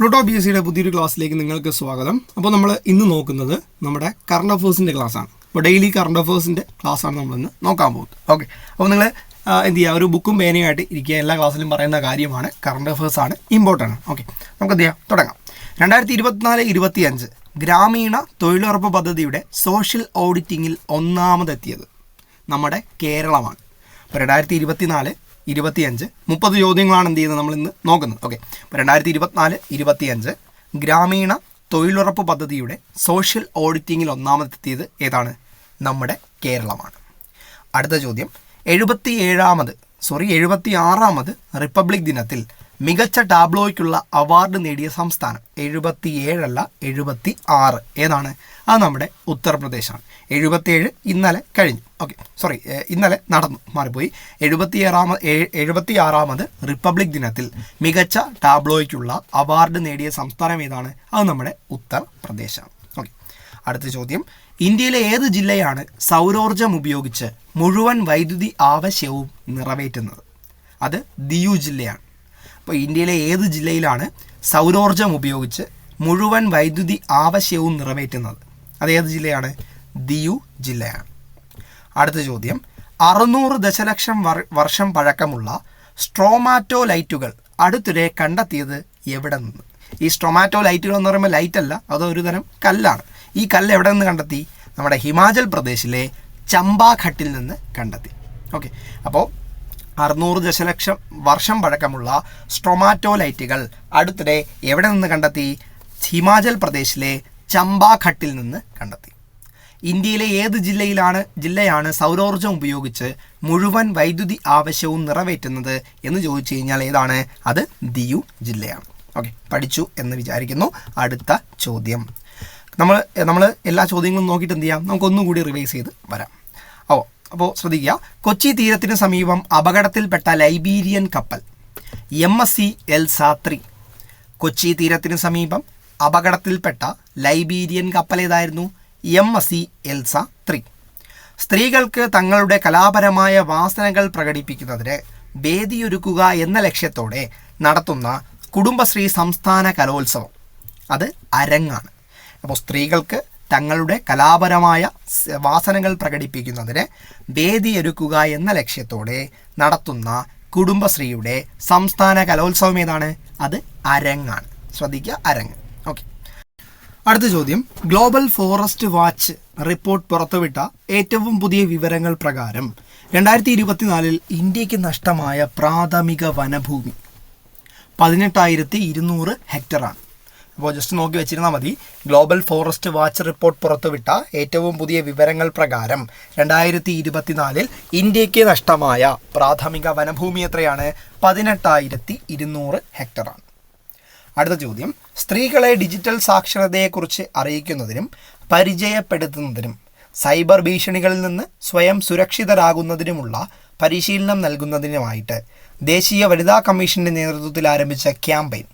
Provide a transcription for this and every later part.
Pluto B S സിയുടെ പുതിയൊരു ക്ലാസ്സിലേക്ക് നിങ്ങൾക്ക് സ്വാഗതം. അപ്പോൾ നമ്മൾ ഇന്ന് നോക്കുന്നത് നമ്മുടെ കറണ്ട് അഫേഴ്സിന്റെ ക്ലാസ്സാണ് അപ്പോൾ ഡെയിലി കറണ്ട് അഫേഴ്സിന്റെ ക്ലാസ്സാണ് നമ്മൾ ഇന്ന് നോക്കാൻ പോകുന്നത്. ഓക്കെ അപ്പോൾ നിങ്ങൾ എന്ത് ചെയ്യുക ഒരു ബുക്കും പേനയുമായിട്ട് ഇരിക്കുക. എല്ലാ ക്ലാസ്സിലും പറയുന്ന കാര്യമാണ് കറണ്ട് ആണ് ഇമ്പോർട്ടന്റ് ആണ്. ഓക്കെ നമുക്ക് എന്ത് ചെയ്യാം? തുടങ്ങാം. രണ്ടായിരത്തി ഇരുപത്തിനാല് ഇരുപത്തി അഞ്ച് ഗ്രാമീണ തൊഴിലുറപ്പ് പദ്ധതിയുടെ സോഷ്യൽ ഓഡിറ്റിങ്ങിൽ ഒന്നാമതെത്തിയത് നമ്മുടെ കേരളമാണ്. അപ്പോൾ രണ്ടായിരത്തി ഇരുപത്തിനാല് ഇരുപത്തിയഞ്ച്. മുപ്പത് ചോദ്യങ്ങളാണ് എന്ത് ചെയ്യുന്നത് നമ്മൾ ഇന്ന് നോക്കുന്നത്. ഓക്കെ അപ്പോൾ രണ്ടായിരത്തി ഇരുപത്തിനാല് ഇരുപത്തിയഞ്ച് ഗ്രാമീണ തൊഴിലുറപ്പ് പദ്ധതിയുടെ സോഷ്യൽ ഓഡിറ്റിങ്ങിൽ ഒന്നാമതെത്തിയത് ഏതാണ്? നമ്മുടെ കേരളമാണ്. അടുത്ത ചോദ്യം. എഴുപത്തി ഏഴാമത് സോറി എഴുപത്തി ആറാമത് റിപ്പബ്ലിക് ദിനത്തിൽ മികച്ച ടാബ്ലോയ്ക്കുള്ള അവാർഡ് നേടിയ സംസ്ഥാനം എഴുപത്തി ഏഴല്ല എഴുപത്തി ആറ് ഏതാണ്? അത് നമ്മുടെ ഉത്തർപ്രദേശാണ്. എഴുപത്തിയേഴ് ഇന്നലെ കഴിഞ്ഞു. ഓക്കെ സോറി ഇന്നലെ നടന്നു മാറിപ്പോയി. എഴുപത്തിയേറാമത് എഴുപത്തി ആറാമത് റിപ്പബ്ലിക് ദിനത്തിൽ മികച്ച ടാബ്ലോയ്ക്കുള്ള അവാർഡ് നേടിയ സംസ്ഥാനം ഏതാണ്? അത് നമ്മുടെ ഉത്തർപ്രദേശാണ്. ഓക്കെ അടുത്ത ചോദ്യം. ഇന്ത്യയിലെ ഏത് ജില്ലയാണ് സൗരോർജം ഉപയോഗിച്ച് മുഴുവൻ വൈദ്യുതി ആവശ്യവും നിറവേറ്റുന്നത്? അത് ദിയു ജില്ലയാണ്. അപ്പോൾ ഇന്ത്യയിലെ ഏത് ജില്ലയിലാണ് സൗരോർജം ഉപയോഗിച്ച് മുഴുവൻ വൈദ്യുതി ആവശ്യവും നിറവേറ്റുന്നത്? അത് ഏത് ജില്ലയാണ്? ദിയു ജില്ലയാണ്. അടുത്ത ചോദ്യം. അറുന്നൂറ് ദശലക്ഷം വർഷം പഴക്കമുള്ള സ്ട്രോമാറ്റോ ലൈറ്റുകൾ അടുത്തിടെ കണ്ടെത്തിയത് എവിടെ നിന്ന്? ഈ സ്ട്രോമാറ്റോ ലൈറ്റുകൾ എന്ന് പറയുമ്പോൾ ലൈറ്റ് അത് ഒരു തരം കല്ലാണ്. ഈ കല്ല് എവിടെ നിന്ന് കണ്ടെത്തി? നമ്മുടെ ഹിമാചൽ പ്രദേശിലെ ചമ്പാഘട്ടിൽ നിന്ന് കണ്ടെത്തി. ഓക്കെ അപ്പോൾ അറുന്നൂറ് ദശലക്ഷം വർഷം പഴക്കമുള്ള സ്ട്രൊമാറ്റോലൈറ്റുകൾ അടുത്തിടെ എവിടെ നിന്ന് കണ്ടെത്തി? ഹിമാചൽ പ്രദേശിലെ ചമ്പാഘട്ടിൽ നിന്ന് കണ്ടെത്തി. ഇന്ത്യയിലെ ഏത് ജില്ലയിലാണ് ജില്ലയാണ് സൗരോർജം ഉപയോഗിച്ച് മുഴുവൻ വൈദ്യുതി ആവശ്യവും നിറവേറ്റുന്നത് എന്ന് ചോദിച്ചു കഴിഞ്ഞാൽ ഏതാണ്? അത് ദിയു ജില്ലയാണ്. ഓക്കെ പഠിച്ചു എന്ന് വിചാരിക്കുന്നു. അടുത്ത ചോദ്യം. നമ്മൾ നമ്മൾ എല്ലാ ചോദ്യങ്ങളും നോക്കിയിട്ട് എന്ത് ചെയ്യാം? നമുക്കൊന്നും കൂടി റിവൈസ് ചെയ്ത് വരാം. ഓ അപ്പോൾ ശ്രദ്ധിക്കുക. കൊച്ചി തീരത്തിന് സമീപം അപകടത്തിൽപ്പെട്ട ലൈബീരിയൻ കപ്പൽ M S C Elsa three Kochi തീരത്തിന് സമീപം അപകടത്തിൽപ്പെട്ട ലൈബീരിയൻ കപ്പൽ ഏതായിരുന്നു? M S C Elsa three. സ്ത്രീകൾക്ക് തങ്ങളുടെ കലാപരമായ വാസനകൾ പ്രകടിപ്പിക്കുന്നതിന് വേദിയൊരുക്കുക എന്ന ലക്ഷ്യത്തോടെ നടത്തുന്ന കുടുംബശ്രീ സംസ്ഥാന കലോത്സവം. അത് അരങ്ങാണ്. അപ്പോൾ സ്ത്രീകൾക്ക് തങ്ങളുടെ കലാപരമായ വാസനകൾ പ്രകടിപ്പിക്കുന്നതിന് വേദിയൊരുക്കുക എന്ന ലക്ഷ്യത്തോടെ നടത്തുന്ന കുടുംബശ്രീയുടെ സംസ്ഥാന കലോത്സവം ഏതാണ്? അത് അരങ്ങാണ്. ശ്രദ്ധിക്കുക അരങ്ങ്. ഓക്കെ. അടുത്ത ചോദ്യം. ഗ്ലോബൽ ഫോറസ്റ്റ് വാച്ച് റിപ്പോർട്ട് പുറത്തുവിട്ട ഏറ്റവും പുതിയ വിവരങ്ങൾ പ്രകാരം രണ്ടായിരത്തി ഇരുപത്തിനാലിൽ ഇന്ത്യയ്ക്ക് നഷ്ടമായ പ്രാഥമിക വനഭൂമി പതിനെട്ടായിരത്തി ഇരുന്നൂറ് ഹെക്ടറാണ്. അപ്പോൾ ജസ്റ്റ് നോക്കി വെച്ചിരുന്നാൽ മതി. ഗ്ലോബൽ ഫോറസ്റ്റ് വാച്ച് റിപ്പോർട്ട് പുറത്തുവിട്ട ഏറ്റവും പുതിയ വിവരങ്ങൾ പ്രകാരം രണ്ടായിരത്തി ഇരുപത്തിനാലിൽ ഇന്ത്യയ്ക്ക് നഷ്ടമായ പ്രാഥമിക വനഭൂമി എത്രയാണ്? പതിനെട്ടായിരത്തി ഇരുന്നൂറ് ഹെക്ടറാണ്. അടുത്ത ചോദ്യം. സ്ത്രീകളെ ഡിജിറ്റൽ സാക്ഷരതയെക്കുറിച്ച് അറിയിക്കുന്നതിനും പരിചയപ്പെടുത്തുന്നതിനും സൈബർ ഭീഷണികളിൽ നിന്ന് സ്വയം സുരക്ഷിതരാകുന്നതിനുമുള്ള പരിശീലനം നൽകുന്നതിനുമായിട്ട് ദേശീയ വനിതാ കമ്മീഷന്റെ നേതൃത്വത്തിൽ ആരംഭിച്ച ക്യാമ്പയിൻ.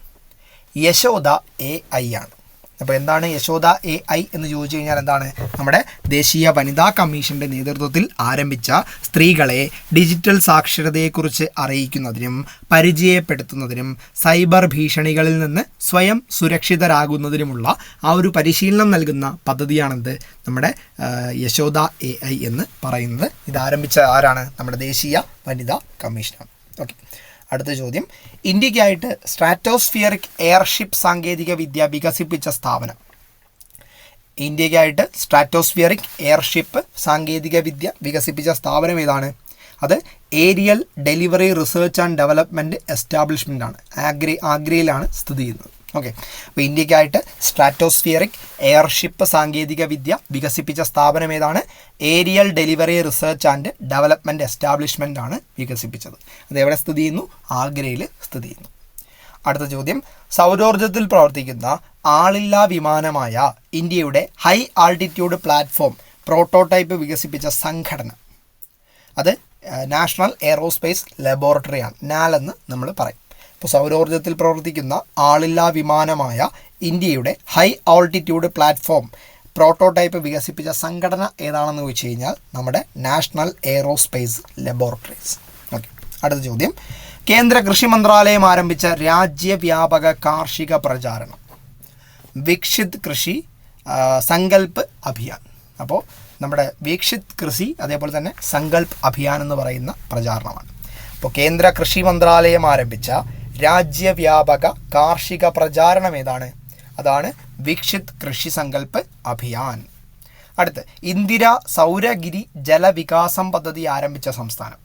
യശോദ എ ഐ ആണ്. അപ്പോൾ എന്താണ് യശോദ എ ഐ എന്ന് ചോദിച്ചു കഴിഞ്ഞാൽ എന്താണ്? നമ്മുടെ ദേശീയ വനിതാ കമ്മീഷന്റെ നേതൃത്വത്തിൽ ആരംഭിച്ച സ്ത്രീകളെ ഡിജിറ്റൽ സാക്ഷരതയെക്കുറിച്ച് അറിയിക്കുന്നതിനും പരിചയപ്പെടുത്തുന്നതിനും സൈബർ ഭീഷണികളിൽ നിന്ന് സ്വയം സുരക്ഷിതരാകുന്നതിനുമുള്ള ആ ഒരു പരിശീലനം നൽകുന്ന പദ്ധതിയാണെന്ത്? നമ്മുടെ യശോദ എ എന്ന് പറയുന്നത്. ഇത് ആരംഭിച്ച ആരാണ്? നമ്മുടെ ദേശീയ വനിതാ കമ്മീഷനാണ്. ഓക്കെ. അടുത്ത ചോദ്യം. ഇന്ത്യക്കായിട്ട് സ്ട്രാറ്റോസ്ഫിയറിക് എയർഷിപ്പ് സാങ്കേതിക വിദ്യ വികസിപ്പിച്ച സ്ഥാപനം. ഇന്ത്യക്കായിട്ട് സ്ട്രാറ്റോസ്ഫിയറിക് എയർഷിപ്പ് സാങ്കേതിക വിദ്യ വികസിപ്പിച്ച സ്ഥാപനം ഏതാണ്? അത് aerial delivery research and development establishment ആണ്. ആഗ്രി ആഗ്രയിലാണ് സ്ഥിതി ചെയ്യുന്നത്. ഓക്കെ അപ്പോൾ ഇന്ത്യക്കായിട്ട് സ്ട്രാറ്റോസ്ഫിയറിക് എയർഷിപ്പ് സാങ്കേതിക വിദ്യ വികസിപ്പിച്ച സ്ഥാപനം ഏതാണ്? Aerial delivery research and development establishment ആണ് വികസിപ്പിച്ചത്. അത് എവിടെ സ്ഥിതി ചെയ്യുന്നു? ആഗ്രയിൽ സ്ഥിതി ചെയ്യുന്നു. അടുത്ത ചോദ്യം. സൗരോർജത്തിൽ പ്രവർത്തിക്കുന്ന ആളില്ലാ വിമാനമായ ഇന്ത്യയുടെ ഹൈ ആൾട്ടിറ്റ്യൂഡ് പ്ലാറ്റ്ഫോം പ്രോട്ടോടൈപ്പ് വികസിപ്പിച്ച സംഘടന. അത് നാഷണൽ എയറോസ്പേസ് ലബോറട്ടറിയാണ് നാൽ എന്ന് നമ്മൾ പറയും. സൗരോർജത്തിൽ പ്രവർത്തിക്കുന്ന ആളില്ലാ വിമാനമായ ഇന്ത്യയുടെ ഹൈ ആൾട്ടിറ്റ്യൂഡ് പ്ലാറ്റ്ഫോം പ്രോട്ടോടൈപ്പ് വികസിപ്പിച്ച സംഘടന ഏതാണെന്ന് ചോദിച്ചു കഴിഞ്ഞാൽ നമ്മുടെ നാഷണൽ എയറോസ്പേസ് ലബോറട്ടറീസ്. ഓക്കെ അടുത്ത ചോദ്യം. കേന്ദ്ര കൃഷി മന്ത്രാലയം ആരംഭിച്ച രാജ്യവ്യാപക കാർഷിക പ്രചാരണം. വിക്ഷിത് കൃഷി സങ്കൽപ്പ് അഭിയാൻ. അപ്പോൾ നമ്മുടെ വീക്ഷിത് കൃഷി അതേപോലെ തന്നെ സങ്കൽപ്പ് അഭിയാൻ എന്ന് പറയുന്ന പ്രചാരണമാണ്. അപ്പോൾ കേന്ദ്ര കൃഷി മന്ത്രാലയം ആരംഭിച്ച രാജ്യവ്യാപക കാർഷിക പ്രചാരണം ഏതാണ്? അതാണ് വിക്ഷിത് കൃഷി സങ്കല്പ് അഭിയാൻ. അടുത്ത് ഇന്ദിര സൗരഗിരി ജലവികാസം പദ്ധതി ആരംഭിച്ച സംസ്ഥാനം.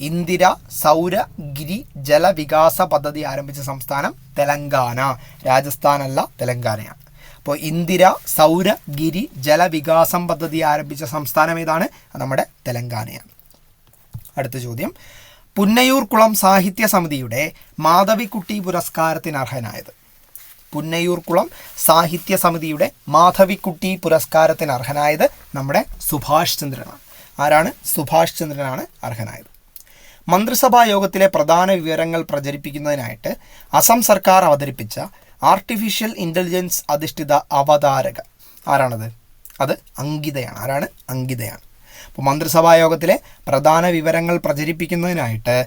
ഇന്ദിര സൗരഗിരി ജലവികാസ പദ്ധതി ആരംഭിച്ച സംസ്ഥാനം തെലങ്കാന. രാജസ്ഥാനല്ല തെലങ്കാനയാണ്. അപ്പോൾ ഇന്ദിര സൗരഗിരി ജലവികാസം പദ്ധതി ആരംഭിച്ച സംസ്ഥാനം ഏതാണ്? നമ്മുടെ തെലങ്കാനയാണ്. അടുത്ത ചോദ്യം. പുന്നയൂർ കുളം സാഹിത്യ സമിതിയുടെ മാധവിക്കുട്ടി പുരസ്കാരത്തിന് അർഹനായത്. പുന്നയൂർകുളം സാഹിത്യ സമിതിയുടെ മാധവിക്കുട്ടി പുരസ്കാരത്തിന് അർഹനായത് നമ്മുടെ സുഭാഷ് ചന്ദ്രനാണ്. ആരാണ്? സുഭാഷ് ചന്ദ്രനാണ് അർഹനായത്. മന്ത്രിസഭാ യോഗത്തിലെ പ്രധാന വിവരങ്ങൾ പ്രചരിപ്പിക്കുന്നതിനായിട്ട് അസം സർക്കാർ അവതരിപ്പിച്ച ആർട്ടിഫിഷ്യൽ ഇന്റലിജൻസ് അധിഷ്ഠിത അവതാരക. ആരാണത്? അത് അങ്കിതയാണ്. ആരാണ്? അങ്കിതയാണ്. മന്ത്രിസഭാ യോഗത്തിലെ പ്രധാന വിവരങ്ങൾ പ്രചരിപ്പിക്കുന്നതിനായിട്ട്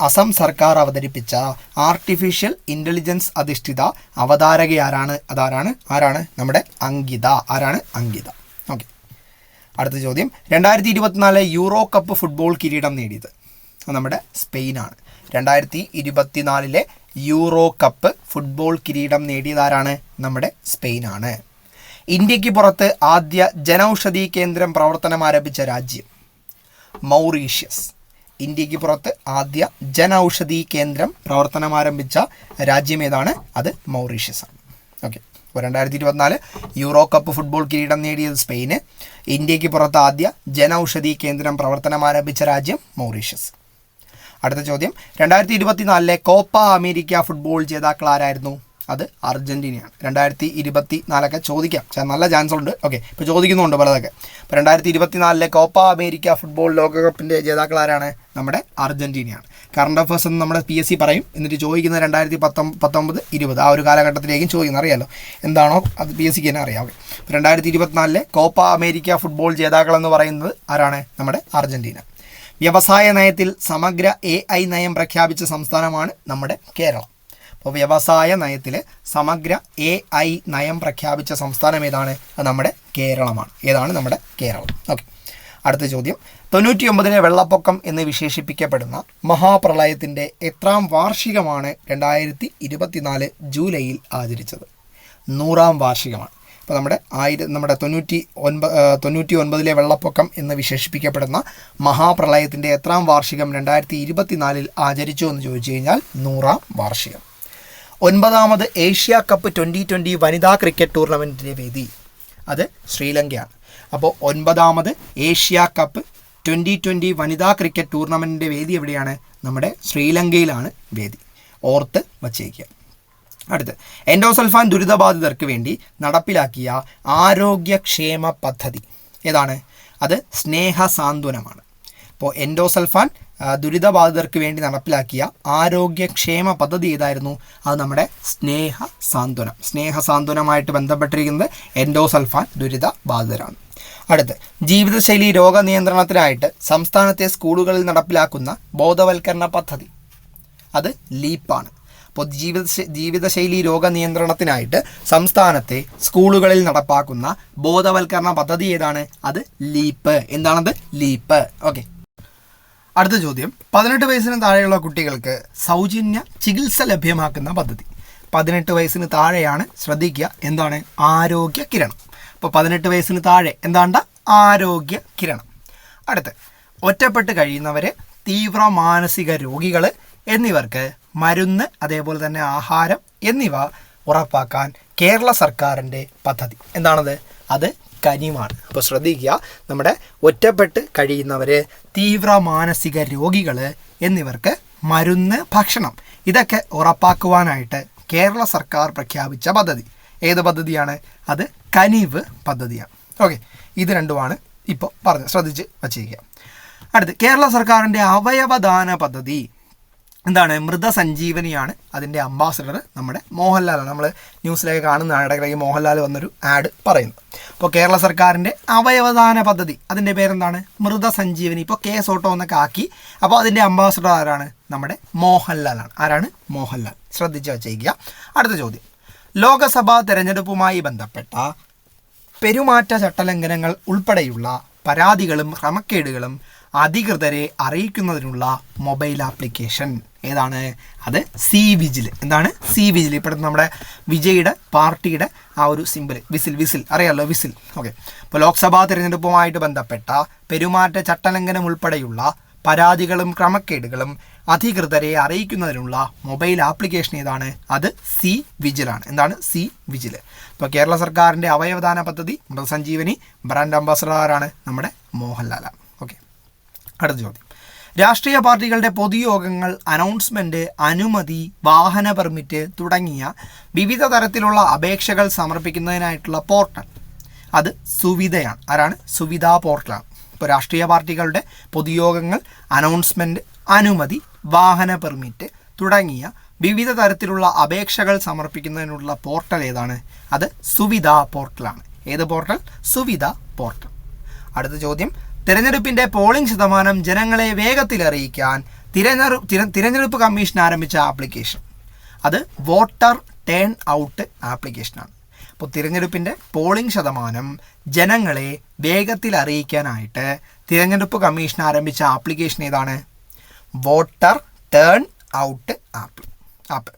അസം സർക്കാർ അവതരിപ്പിച്ച ആർട്ടിഫിഷ്യൽ ഇന്റലിജൻസ് അധിഷ്ഠിത അവതാരക ആരാണ് അതാരാണ്? ആരാണ്? നമ്മുടെ അങ്കിത. ആരാണ്? അങ്കിത. ഓക്കെ. അടുത്ത ചോദ്യം. രണ്ടായിരത്തി ഇരുപത്തിനാല് യൂറോ കപ്പ് ഫുട്ബോൾ കിരീടം നേടിയത് നമ്മുടെ സ്പെയിനാണ്. രണ്ടായിരത്തി ഇരുപത്തിനാലിലെ യൂറോ കപ്പ് ഫുട്ബോൾ കിരീടം നേടിയതാരാണ് നമ്മുടെ സ്പെയിനാണ്. ഇന്ത്യയ്ക്ക് പുറത്ത് ആദ്യ ജനൌഷധി കേന്ദ്രം പ്രവർത്തനം ആരംഭിച്ച രാജ്യം മൗറീഷ്യസ്. ഇന്ത്യയ്ക്ക് പുറത്ത് ആദ്യ ജനൌഷധി കേന്ദ്രം പ്രവർത്തനം ആരംഭിച്ച രാജ്യം ഏതാണ്? അത് മൗറീഷ്യസ് ആണ് ഓക്കെ. രണ്ടായിരത്തി ഇരുപത്തിനാല് യൂറോ കപ്പ് ഫുട്ബോൾ കിരീടം നേടിയത് സ്പെയിന്. ഇന്ത്യയ്ക്ക് പുറത്ത് ആദ്യ ജനൌഷധി കേന്ദ്രം പ്രവർത്തനം ആരംഭിച്ച രാജ്യം മൗറീഷ്യസ്. അടുത്ത ചോദ്യം. രണ്ടായിരത്തി ഇരുപത്തിനാലിലെ കോപ്പ അമേരിക്ക ഫുട്ബോൾ ജേതാക്കൾ ആരായിരുന്നു അത് അർജന്റീനയാണ് രണ്ടായിരത്തി ഇരുപത്തി നാലൊക്കെ ചോദിക്കാം നല്ല ചാൻസ് ഉണ്ട് ഓക്കെ ഇപ്പോൾ ചോദിക്കുന്നുണ്ട് പലതൊക്കെ. ഇപ്പോൾ രണ്ടായിരത്തി ഇരുപത്തിനാലിലെ കോപ്പ അമേരിക്ക ഫുട്ബോൾ ലോകകപ്പിന്റെ ജേതാക്കൾ ആരാണ്? നമ്മുടെ അർജന്റീനയാണ് കറണ്ട് അഫേഴ്സ് എന്ന് നമ്മുടെ പി എസ് സി പറയും. എന്നിട്ട് ചോദിക്കുന്നത് രണ്ടായിരത്തി പത്തൊമ്പത് പത്തൊമ്പത് ഇരുപത്. ആ ഒരു കാലഘട്ടത്തിലേക്കും ചോദിക്കുന്നത് അറിയാമല്ലോ എന്താണോ അത് പി എസ് സിക്ക് തന്നെ അറിയാം. ഓക്കെ രണ്ടായിരത്തി ഇരുപത്തിനാലിലെ കോപ്പ അമേരിക്ക ഫുട്ബോൾ ജേതാക്കൾ എന്ന് പറയുന്നത് ആരാണ്? നമ്മുടെ അർജന്റീന വ്യവസായ നയത്തിൽ സമഗ്ര എ നയം പ്രഖ്യാപിച്ച സംസ്ഥാനമാണ് നമ്മുടെ കേരളം. അപ്പോൾ വ്യവസായ നയത്തിൽ സമഗ്ര എ ഐ നയം പ്രഖ്യാപിച്ച സംസ്ഥാനം ഏതാണ്? അത് നമ്മുടെ കേരളമാണ്. ഏതാണ് നമ്മുടെ കേരളം? ഓക്കെ. അടുത്ത ചോദ്യം. തൊണ്ണൂറ്റി ഒമ്പതിലെ വെള്ളപ്പൊക്കം എന്ന് വിശേഷിപ്പിക്കപ്പെടുന്ന മഹാപ്രളയത്തിന്റെ എത്രാം വാർഷികമാണ് രണ്ടായിരത്തി ഇരുപത്തിനാല് ജൂലൈയിൽ ആചരിച്ചത്? നൂറാം വാർഷികമാണ്. അപ്പോൾ നമ്മുടെ ആയിരം നമ്മുടെ തൊണ്ണൂറ്റി ഒൻപത് തൊണ്ണൂറ്റി ഒൻപതിലെ വെള്ളപ്പൊക്കം എന്ന് വിശേഷിപ്പിക്കപ്പെടുന്ന മഹാപ്രളയത്തിന്റെ എത്രാം വാർഷികം രണ്ടായിരത്തി ഇരുപത്തിനാലിൽ ആചരിച്ചു എന്ന് ചോദിച്ചു കഴിഞ്ഞാൽ നൂറാം വാർഷികം. ഒൻപതാമത് ഏഷ്യ കപ്പ് ട്വന്റി ട്വന്റി വനിതാ ക്രിക്കറ്റ് ടൂർണമെന്റിന്റെ വേദി. അത് ശ്രീലങ്കയാണ്. അപ്പോൾ ഒൻപതാമത് ഏഷ്യ കപ്പ് ട്വന്റി ട്വന്റി വനിതാ ക്രിക്കറ്റ് ടൂർണമെന്റിന്റെ വേദി എവിടെയാണ്? നമ്മുടെ ശ്രീലങ്കയിലാണ് വേദി. ഓർത്ത് വച്ചേക്കുക. അടുത്ത്. എൻഡോസൾഫാൻ ദുരിതബാധിതർക്ക് വേണ്ടി നടപ്പിലാക്കിയ ആരോഗ്യക്ഷേമ പദ്ധതി. ഏതാണ്? അത് സ്നേഹ സാന്ത്വനമാണ്. അപ്പോൾ എൻഡോസൾഫാൻ ദുരിതബാധിതർക്ക് വേണ്ടി നടപ്പിലാക്കിയ ആരോഗ്യക്ഷേമ പദ്ധതി ഏതായിരുന്നു? അത് നമ്മുടെ സ്നേഹ സാന്ത്വനം. സ്നേഹ സാന്ത്വനമായിട്ട് ബന്ധപ്പെട്ടിരിക്കുന്നത് എൻഡോസൾഫാൻ ദുരിതബാധിതരാണ്. അടുത്ത് ജീവിതശൈലി രോഗനിയന്ത്രണത്തിനായിട്ട് സംസ്ഥാനത്തെ സ്കൂളുകളിൽ നടപ്പിലാക്കുന്ന ബോധവൽക്കരണ പദ്ധതി. അത് ലീപ്പാണ്. അപ്പോൾ ജീവിത ജീവിതശൈലി രോഗനിയന്ത്രണത്തിനായിട്ട് സംസ്ഥാനത്തെ സ്കൂളുകളിൽ നടപ്പാക്കുന്ന ബോധവൽക്കരണ പദ്ധതി ഏതാണ്? അത് ലീപ്പ്. എന്താണത്? ലീപ്പ്. ഓക്കെ. അടുത്ത ചോദ്യം. പതിനെട്ട് വയസ്സിന് താഴെയുള്ള കുട്ടികൾക്ക് സൗജന്യ ചികിത്സ ലഭ്യമാക്കുന്ന പദ്ധതി. പതിനെട്ട് വയസ്സിന് താഴെയാണ് ശ്രദ്ധിക്കുക. എന്താണ്? ആരോഗ്യ കിരണം. അപ്പോൾ പതിനെട്ട് വയസ്സിന് താഴെ എന്താണ്ട? ആരോഗ്യ കിരണം. അടുത്ത്. ഒറ്റപ്പെട്ട് കഴിയുന്നവർ തീവ്ര മാനസിക രോഗികൾ എന്നിവർക്ക് മരുന്ന് അതേപോലെ തന്നെ ആഹാരം എന്നിവ ഉറപ്പാക്കാൻ കേരള സർക്കാരിന്റെ പദ്ധതി. എന്താണത്? അത് കനിമാണ് അപ്പോൾ ശ്രദ്ധിക്കുക നമ്മുടെ ഒറ്റപ്പെട്ട് കഴിയുന്നവർ തീവ്ര മാനസിക രോഗികൾ എന്നിവർക്ക് മരുന്ന് ഭക്ഷണം. ഇതൊക്കെ ഉറപ്പാക്കുവാനായിട്ട് കേരള സർക്കാർ പ്രഖ്യാപിച്ച പദ്ധതി. ഏത് പദ്ധതിയാണ്? അത് കനിവ് പദ്ധതിയാണ്. ഓക്കെ ഇത് രണ്ടുമാണ് ഇപ്പോൾ പറഞ്ഞത് ശ്രദ്ധിച്ച് വച്ചിരിക്കുക. അടുത്ത് കേരള സർക്കാരിന്റെ അവയവദാന പദ്ധതി. എന്താണ് മൃതസഞ്ജീവനിയാണ് അതിന്റെ അംബാസഡർ നമ്മുടെ മോഹൻലാലാണ് നമ്മൾ ന്യൂസിലൊക്കെ കാണുന്നതാണ് ഇടയ്ക്കിടയ്ക്ക് മോഹൻലാൽ വന്നൊരു ആഡ് പറയുന്നത് അപ്പോൾ കേരള സർക്കാരിന്റെ അവയവദാന പദ്ധതി അതിന്റെ പേരെന്താണ്? മൃതസഞ്ജീവനി. ഇപ്പോൾ കേസ് ഓട്ടോ എന്നൊക്കെ ആക്കി. അപ്പോൾ അതിന്റെ അംബാസഡർ ആരാണ്? നമ്മുടെ മോഹൻലാലാണ് ആരാണ്? മോഹൻലാൽ. ശ്രദ്ധിച്ച് വച്ചേക്കുക. അടുത്ത ചോദ്യം. ലോകസഭാ തെരഞ്ഞെടുപ്പുമായി ബന്ധപ്പെട്ട പെരുമാറ്റ ചട്ടലംഘനങ്ങൾ ഉൾപ്പെടെയുള്ള പരാതികളും ക്രമക്കേടുകളും അധികൃതരെ അറിയിക്കുന്നതിനുള്ള മൊബൈൽ ആപ്ലിക്കേഷൻ. ഏതാണ്? അത് സി വിജിൽ എന്താണ്? സി വിജിൽ ഇപ്പോഴത്തെ നമ്മുടെ വിജയുടെ പാർട്ടിയുടെ ആ ഒരു സിമ്പിൾ വിസിൽ വിസിൽ അറിയാമല്ലോ വിസിൽ ഓക്കെ അപ്പോൾ ലോക്സഭാ തിരഞ്ഞെടുപ്പുമായിട്ട് ബന്ധപ്പെട്ട പെരുമാറ്റ ചട്ടലംഘനം ഉൾപ്പെടെയുള്ള പരാതികളും ക്രമക്കേടുകളും അധികൃതരെ അറിയിക്കുന്നതിനുള്ള മൊബൈൽ ആപ്ലിക്കേഷൻ ഏതാണ്? അത് സി വിജിലാണ് എന്താണ്? സി വിജിൽ ഇപ്പോൾ കേരള സർക്കാരിന്റെ അവയവദാന പദ്ധതി മൃതസഞ്ജീവനി ബ്രാൻഡ് അംബാസഡർ ആരാണ് നമ്മുടെ മോഹൻലാലാണ് ഓക്കെ അടുത്ത ചോദ്യം. രാഷ്ട്രീയ പാർട്ടികളുടെ പൊതുയോഗങ്ങൾ അനൗൺസ്മെന്റ് അനുമതി വാഹന പെർമിറ്റ് തുടങ്ങിയ വിവിധ തരത്തിലുള്ള അപേക്ഷകൾ സമർപ്പിക്കുന്നതിനായിട്ടുള്ള പോർട്ടൽ. അത് സുവിധയാണ്. ആരാണ്? സുവിധ പോർട്ടലാണ്. ഇപ്പോൾ രാഷ്ട്രീയ പാർട്ടികളുടെ പൊതുയോഗങ്ങൾ അനൗൺസ്മെന്റ് അനുമതി വാഹന പെർമിറ്റ് തുടങ്ങിയ വിവിധ തരത്തിലുള്ള അപേക്ഷകൾ സമർപ്പിക്കുന്നതിനുള്ള പോർട്ടൽ ഏതാണ്? അത് സുവിധ പോർട്ടലാണ്. ഏത് പോർട്ടൽ? സുവിധ പോർട്ടൽ. അടുത്ത ചോദ്യം. തിരഞ്ഞെടുപ്പിന്റെ പോളിംഗ് ശതമാനം ജനങ്ങളെ വേഗത്തിൽ അറിയിക്കാൻ തിരഞ്ഞെടുപ്പ് തിരഞ്ഞെടുപ്പ് കമ്മീഷൻ ആരംഭിച്ച ആപ്ലിക്കേഷൻ അത് വോട്ടർ ടേൺ ഔട്ട് ആപ്ലിക്കേഷനാണ് അപ്പോൾ തിരഞ്ഞെടുപ്പിന്റെ പോളിംഗ് ശതമാനം ജനങ്ങളെ വേഗത്തിൽ അറിയിക്കാനായിട്ട് തിരഞ്ഞെടുപ്പ് കമ്മീഷൻ ആരംഭിച്ച ആപ്ലിക്കേഷൻ ഏതാണ്? Voter turn out app app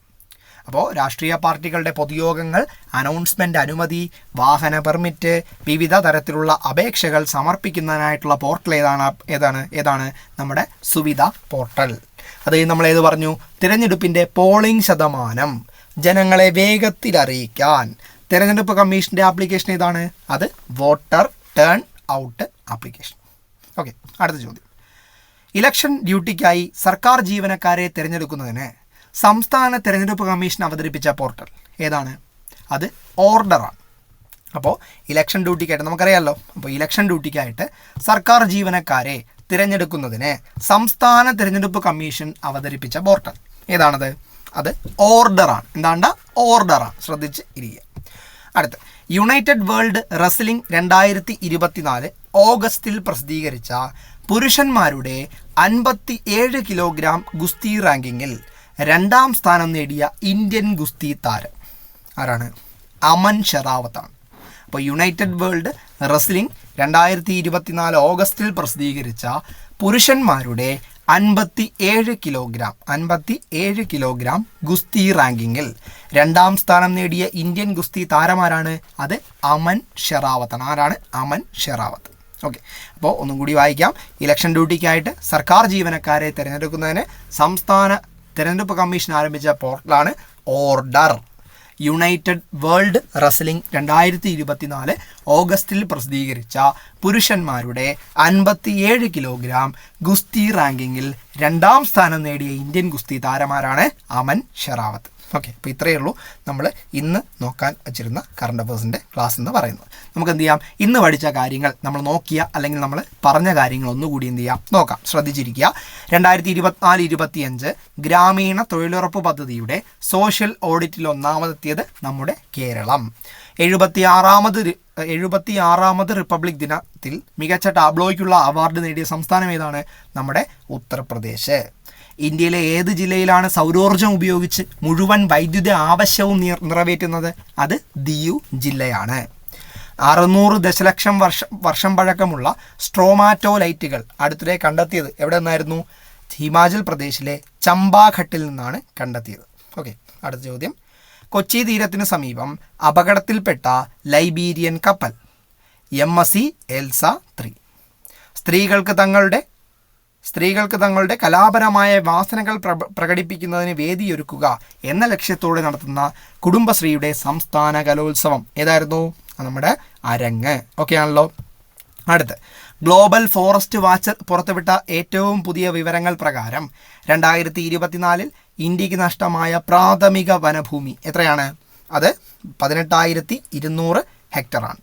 അപ്പോൾ രാഷ്ട്രീയ പാർട്ടികളുടെ പൊതുയോഗങ്ങൾ അനൗൺസ്മെന്റ് അനുമതി വാഹന പെർമിറ്റ് വിവിധ തരത്തിലുള്ള അപേക്ഷകൾ സമർപ്പിക്കുന്നതിനായിട്ടുള്ള പോർട്ടൽ ഏതാണ് ഏതാണ് ഏതാണ് നമ്മുടെ സുവിധ പോർട്ടൽ. അത് നമ്മൾ ഏത് പറഞ്ഞു? തിരഞ്ഞെടുപ്പിന്റെ പോളിംഗ് ശതമാനം ജനങ്ങളെ വേഗത്തിൽ അറിയിക്കാൻ. തിരഞ്ഞെടുപ്പ് കമ്മീഷന്റെ ആപ്ലിക്കേഷൻ ഏതാണ്? അത് voter turn out application. Okay അടുത്ത ചോദ്യം. ഇലക്ഷൻ ഡ്യൂട്ടിക്കായി സർക്കാർ ജീവനക്കാരെ തിരഞ്ഞെടുക്കുന്നതിന് സംസ്ഥാന തിരഞ്ഞെടുപ്പ് കമ്മീഷൻ അവതരിപ്പിച്ച പോർട്ടൽ. ഏതാണ്? അത് ഓർഡറാണ്. അപ്പോൾ ഇലക്ഷൻ ഡ്യൂട്ടിക്കായിട്ട് നമുക്കറിയാമല്ലോ അപ്പോൾ ഇലക്ഷൻ ഡ്യൂട്ടിക്കായിട്ട് സർക്കാർ ജീവനക്കാരെ തിരഞ്ഞെടുക്കുന്നതിന് സംസ്ഥാന തിരഞ്ഞെടുപ്പ് കമ്മീഷൻ അവതരിപ്പിച്ച പോർട്ടൽ. ഏതാണത്? അത് ഓർഡറാണ്. എന്താണ്ട? ഓർഡറാണ്. ശ്രദ്ധിച്ച് ഇരിക്കുക. അടുത്ത്. യുണൈറ്റഡ് വേൾഡ് റെസ്ലിംഗ് രണ്ടായിരത്തി ഇരുപത്തിനാല് ഓഗസ്റ്റിൽ പ്രസിദ്ധീകരിച്ച പുരുഷന്മാരുടെ അൻപത്തി ഏഴ് കിലോഗ്രാം ഗുസ്തി റാങ്കിങ്ങിൽ രണ്ടാം സ്ഥാനം നേടിയ ഇന്ത്യൻ ഗുസ്തി താരം. ആരാണ്? അമൻ ഷെറാവത്താണ്. അപ്പോൾ യുണൈറ്റഡ് വേൾഡ് റെസ്ലിംഗ് രണ്ടായിരത്തി ഇരുപത്തിനാല് ഓഗസ്റ്റിൽ പ്രസിദ്ധീകരിച്ച പുരുഷന്മാരുടെ അൻപത്തി ഏഴ് കിലോഗ്രാം അൻപത്തി ഏഴ് കിലോഗ്രാം ഗുസ്തി റാങ്കിങ്ങിൽ രണ്ടാം സ്ഥാനം നേടിയ ഇന്ത്യൻ ഗുസ്തി താരമാരാണ്? അത് അമൻ ഷെറാവത്താണ്. ആരാണ്? അമൻ ഷെറാവത്ത്. ഓക്കെ. അപ്പോൾ ഒന്നും കൂടി വായിക്കാം. ഇലക്ഷൻ ഡ്യൂട്ടിക്കായിട്ട് സർക്കാർ ജീവനക്കാരെ തിരഞ്ഞെടുക്കുന്നതിന് സംസ്ഥാന തിരഞ്ഞെടുപ്പ് കമ്മീഷൻ ആരംഭിച്ച പോർട്ടലാണ് ഓർഡർ. യുണൈറ്റഡ് വേൾഡ് റസ്ലിംഗ് രണ്ടായിരത്തി ഇരുപത്തിനാല് ഓഗസ്റ്റിൽ പ്രസിദ്ധീകരിച്ച പുരുഷന്മാരുടെ അൻപത്തിയേഴ് കിലോഗ്രാം ഗുസ്തി റാങ്കിങ്ങിൽ രണ്ടാം സ്ഥാനം നേടിയ ഇന്ത്യൻ ഗുസ്തി താരമാരാണ് അമൻ ഷെറാവത്ത്. ഓക്കെ അപ്പോൾ ഇത്രയേ ഉള്ളൂ. നമ്മൾ ഇന്ന് നോക്കാൻ വച്ചിരുന്ന കറണ്ട് അഫേഴ്സിന്റെ ക്ലാസ് എന്ന് പറയുന്നത്. നമുക്ക് എന്ത് ചെയ്യാം? ഇന്ന് പഠിച്ച കാര്യങ്ങൾ നമ്മൾ നോക്കിയ അല്ലെങ്കിൽ നമ്മൾ പറഞ്ഞ കാര്യങ്ങൾ ഒന്നുകൂടി എന്ത് ചെയ്യാം? നോക്കാം. ശ്രദ്ധിച്ചിരിക്കുക. രണ്ടായിരത്തി ഇരുപത്തിനാല് ഇരുപത്തിയഞ്ച് ഗ്രാമീണ തൊഴിലുറപ്പ് പദ്ധതിയുടെ സോഷ്യൽ ഓഡിറ്റിൽ ഒന്നാമതെത്തിയത് നമ്മുടെ കേരളം. എഴുപത്തി ആറാമത് എഴുപത്തി ആറാമത് റിപ്പബ്ലിക് ദിനത്തിൽ മികച്ച ടാബ്ലോയ്ക്കുള്ള അവാർഡ് നേടിയ സംസ്ഥാനം ഏതാണ്? നമ്മുടെ ഉത്തർപ്രദേശ്. ഇന്ത്യയിലെ ഏത് ജില്ലയിലാണ് സൗരോർജം ഉപയോഗിച്ച് മുഴുവൻ വൈദ്യുതി ആവശ്യവും നിറവേറ്റുന്നത്? അത് ദിയു ജില്ലയാണ്. അറുന്നൂറ് ദശലക്ഷം വർഷം വർഷം പഴക്കമുള്ള സ്ട്രോമാറ്റോ ലൈറ്റുകൾ അടുത്തിടെ കണ്ടെത്തിയത് എവിടെ നിന്നായിരുന്നു ഹിമാചൽ പ്രദേശിലെ ചമ്പാഘട്ടിൽ നിന്നാണ് കണ്ടെത്തിയത്. ഓക്കെ അടുത്ത ചോദ്യം. കൊച്ചി തീരത്തിന് സമീപം അപകടത്തിൽപ്പെട്ട ലൈബീരിയൻ കപ്പൽ M S C Elsa three. സ്ത്രീകൾക്ക് തങ്ങളുടെ സ്ത്രീകൾക്ക് തങ്ങളുടെ കലാപരമായ വാസനകൾ പ്ര- പ്രകടിപ്പിക്കുന്നതിന് വേദിയൊരുക്കുക എന്ന ലക്ഷ്യത്തോടെ നടത്തുന്ന കുടുംബശ്രീയുടെ സംസ്ഥാന കലോത്സവം. ഏതായിരുന്നു? നമ്മുടെ അരങ്ങ്. ഓക്കെ ആണല്ലോ. അടുത്ത്. ഗ്ലോബൽ ഫോറസ്റ്റ് വാച്ചർ പുറത്തുവിട്ട ഏറ്റവും പുതിയ വിവരങ്ങൾ പ്രകാരം രണ്ടായിരത്തി ഇരുപത്തിനാലിൽ ഇന്ത്യയ്ക്ക് നഷ്ടമായ പ്രാഥമിക വനഭൂമി എത്രയാണ്? അത് പതിനെട്ടായിരത്തി ഇരുന്നൂറ് ഹെക്ടറാണ്.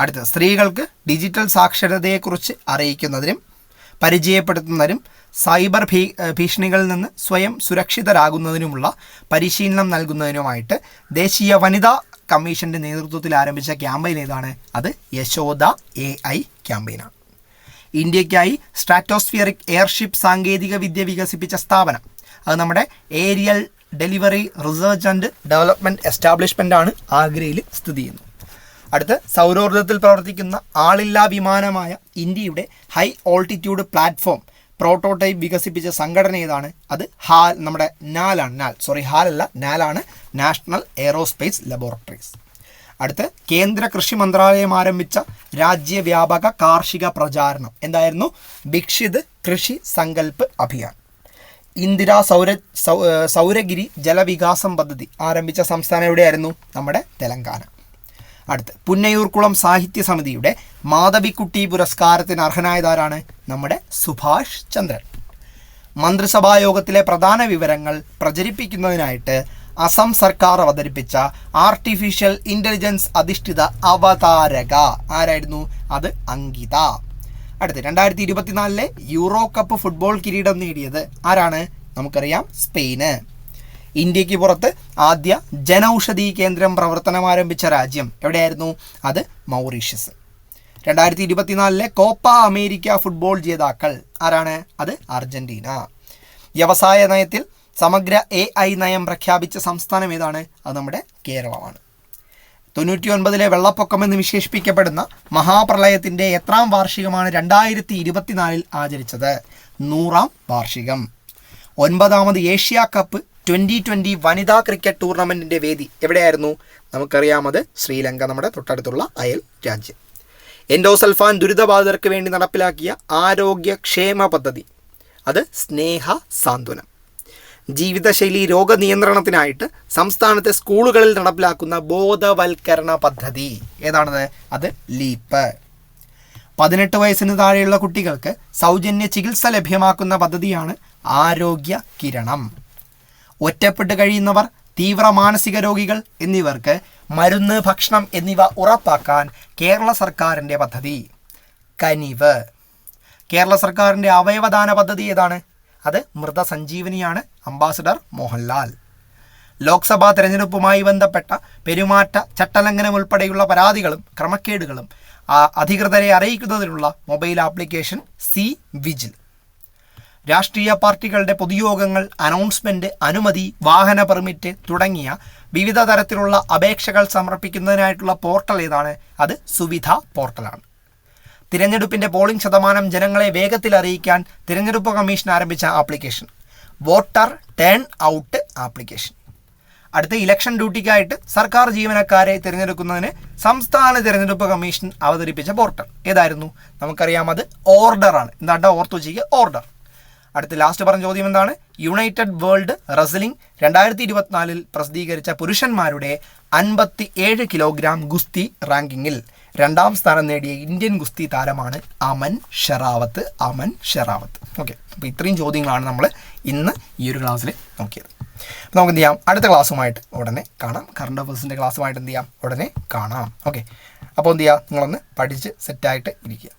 അടുത്ത സ്ത്രീകൾക്ക് ഡിജിറ്റൽ സാക്ഷരതയെക്കുറിച്ച് അറിയിക്കുന്നതിനും പരിചയപ്പെടുത്തുന്നതിനും സൈബർ ഭീ ഭീഷണികളിൽ നിന്ന് സ്വയം സുരക്ഷിതരാകുന്നതിനുമുള്ള പരിശീലനം നൽകുന്നതിനുമായിട്ട് ദേശീയ വനിതാ കമ്മീഷന്റെ നേതൃത്വത്തിൽ ആരംഭിച്ച ക്യാമ്പയിൻ ഏതാണ്? അത് യശോദ എ ഐ ക്യാമ്പയിനാണ്. ഇന്ത്യയ്ക്കായി സ്ട്രാറ്റോസ്ഫിയറിക് എയർഷിപ്പ് സാങ്കേതിക വിദ്യ വികസിപ്പിച്ച സ്ഥാപനം. അത് നമ്മുടെ aerial delivery research and development establishment ആണ് ആഗ്രയിൽ സ്ഥിതി ചെയ്യുന്നത്. അടുത്ത് സൗരോർജത്തിൽ പ്രവർത്തിക്കുന്ന ആളില്ലാ വിമാനമായ ഇന്ത്യയുടെ ഹൈ ഓൾട്ടിറ്റ്യൂഡ് പ്ലാറ്റ്ഫോം പ്രോട്ടോടൈപ്പ് വികസിപ്പിച്ച സംഘടന ഏതാണ്? അത് ഹാൽ നമ്മുടെ നാലാണ് നാൽ. സോറി ഹാലല്ല നാലാണ് നാഷണൽ എയറോസ്പേസ് ലബോറട്ടറീസ് അടുത്ത് കേന്ദ്ര കൃഷി മന്ത്രാലയം ആരംഭിച്ച രാജ്യവ്യാപക കാർഷിക പ്രചാരണം. എന്തായിരുന്നു? ഭിക്ഷിത് കൃഷി സങ്കല്പ് അഭിയാൻ. ഇന്ദിരാ സൗര സൗരഗിരി ജലവികാസം പദ്ധതി ആരംഭിച്ച സംസ്ഥാനം എവിടെയായിരുന്നു? നമ്മുടെ തെലങ്കാന. അടുത്ത്. പുന്നയൂർക്കുളം സാഹിത്യ സമിതിയുടെ മാധവിക്കുട്ടി പുരസ്കാരത്തിന് അർഹനായതാരാണ് നമ്മുടെ സുഭാഷ് ചന്ദ്രൻ. മന്ത്രിസഭാ യോഗത്തിലെ പ്രധാന വിവരങ്ങൾ പ്രചരിപ്പിക്കുന്നതിനായിട്ട് അസം സർക്കാർ അവതരിപ്പിച്ച ആർട്ടിഫിഷ്യൽ ഇന്റലിജൻസ് അധിഷ്ഠിത അവതാരക. ആരായിരുന്നു? അത് അങ്കിത. അടുത്ത് രണ്ടായിരത്തി ഇരുപത്തിനാലിലെ യൂറോ കപ്പ് ഫുട്ബോൾ കിരീടം നേടിയത് ആരാണ്? നമുക്കറിയാം സ്പെയിന്. ഇന്ത്യയ്ക്ക് പുറത്ത് ആദ്യ ജനൌഷധി കേന്ദ്രം പ്രവർത്തനം ആരംഭിച്ച രാജ്യം എവിടെയായിരുന്നു? അത് മൗറീഷ്യസ്. രണ്ടായിരത്തി ഇരുപത്തിനാലിലെ കോപ്പ അമേരിക്ക ഫുട്ബോൾ ജേതാക്കൾ ആരാണ്? അത് അർജന്റീന. വ്യവസായ നയത്തിൽ സമഗ്ര എ ഐ നയം പ്രഖ്യാപിച്ച സംസ്ഥാനം ഏതാണ്? അത് നമ്മുടെ കേരളമാണ്. തൊണ്ണൂറ്റി ഒൻപതിലെ വെള്ളപ്പൊക്കം എന്ന് വിശേഷിപ്പിക്കപ്പെടുന്ന മഹാപ്രളയത്തിന്റെ എത്രാം വാർഷികമാണ് രണ്ടായിരത്തി ഇരുപത്തിനാലിൽ ആചരിച്ചത്? നൂറാം വാർഷികം. ഒൻപതാമത് ഏഷ്യ കപ്പ് ട്വന്റി ട്വന്റി വനിതാ ക്രിക്കറ്റ് ടൂർണമെന്റിന്റെ വേദി എവിടെയായിരുന്നു? നമുക്കറിയാമത് ശ്രീലങ്ക നമ്മുടെ തൊട്ടടുത്തുള്ള അയൽ രാജ്യം. എൻഡോസൽഫാൻ ദുരിതബാധിതർക്ക് വേണ്ടി നടപ്പിലാക്കിയ ആരോഗ്യക്ഷേമ പദ്ധതി. അത് സ്നേഹ സാന്ത്വനം. ജീവിതശൈലി രോഗനിയന്ത്രണത്തിനായിട്ട് സംസ്ഥാനത്തെ സ്കൂളുകളിൽ നടപ്പിലാക്കുന്ന ബോധവൽക്കരണ പദ്ധതി. ഏതാണത്? അത് ലീപ്പ്. പതിനെട്ട് വയസ്സിന് താഴെയുള്ള കുട്ടികൾക്ക് സൗജന്യ ചികിത്സ ലഭ്യമാക്കുന്ന പദ്ധതിയാണ് ആരോഗ്യ കിരണം. ഒറ്റപ്പെട്ട് കഴിയുന്നവർ തീവ്ര മാനസിക രോഗികൾ എന്നിവർക്ക് മരുന്ന് ഭക്ഷണം എന്നിവ ഉറപ്പാക്കാൻ കേരള സർക്കാരിന്റെ പദ്ധതി. കനിവ്. കേരള സർക്കാരിന്റെ അവയവദാന പദ്ധതി ഏതാണ്? അത് മൃതസഞ്ജീവനിയാണ് അംബാസഡർ മോഹൻലാൽ. ലോക്സഭാ തെരഞ്ഞെടുപ്പുമായി ബന്ധപ്പെട്ട പെരുമാറ്റ ചട്ടലംഘനം ഉൾപ്പെടെയുള്ള പരാതികളും ക്രമക്കേടുകളും അധികൃതരെ അറിയിക്കുന്നതിനുള്ള മൊബൈൽ ആപ്ലിക്കേഷൻ സി വിജിൽ. രാഷ്ട്രീയ പാർട്ടികളുടെ പൊതുയോഗങ്ങൾ അനൗൺസ്മെന്റ് അനുമതി വാഹന പെർമിറ്റ് തുടങ്ങിയ വിവിധ തരത്തിലുള്ള അപേക്ഷകൾ സമർപ്പിക്കുന്നതിനായിട്ടുള്ള പോർട്ടൽ ഏതാണ്? അത് സുവിധ പോർട്ടലാണ്. തിരഞ്ഞെടുപ്പിന്റെ പോളിംഗ് ശതമാനം ജനങ്ങളെ വേഗത്തിൽ അറിയിക്കാൻ തിരഞ്ഞെടുപ്പ് കമ്മീഷൻ ആരംഭിച്ച application. Voter turn out application. അടുത്ത ഇലക്ഷൻ ഡ്യൂട്ടിക്കായിട്ട് സർക്കാർ ജീവനക്കാരെ തിരഞ്ഞെടുക്കുന്നതിന് സംസ്ഥാന തിരഞ്ഞെടുപ്പ് കമ്മീഷൻ അവതരിപ്പിച്ച പോർട്ടൽ. ഏതായിരുന്നു? നമുക്കറിയാം അത് ഓർഡറാണ്. എന്താണ്ട ഓർത്തു വെച്ചിരിക്കുക? ഓർഡർ. അടുത്ത ലാസ്റ്റ് പറഞ്ഞ ചോദ്യം എന്താണ്? യുണൈറ്റഡ് വേൾഡ് റെസ്ലിംഗ് രണ്ടായിരത്തി ഇരുപത്തിനാലിൽ പ്രസിദ്ധീകരിച്ച പുരുഷന്മാരുടെ അൻപത്തി ഏഴ് കിലോഗ്രാം ഗുസ്തി റാങ്കിങ്ങിൽ രണ്ടാം സ്ഥാനം നേടിയ ഇന്ത്യൻ ഗുസ്തി താരമാണ് അമൻ ഷെറാവത്ത്. അമൻ ഷെറാവത്ത്. ഓക്കെ അപ്പോൾ ഇത്രയും ചോദ്യങ്ങളാണ് നമ്മൾ ഇന്ന് ഈ ഒരു ക്ലാസ്സിൽ നോക്കിയത്. അപ്പോൾ നമുക്ക് എന്ത് ചെയ്യാം? അടുത്ത ക്ലാസ്സുമായിട്ട് ഉടനെ കാണാം. കറണ്ട് അഫേഴ്സിന്റെ ക്ലാസ്സുമായിട്ട് എന്ത് ചെയ്യാം? ഉടനെ കാണാം. ഓക്കെ അപ്പോൾ എന്ത് ചെയ്യുക നിങ്ങളൊന്ന് പഠിച്ച് സെറ്റായിട്ട് ഇരിക്കുക.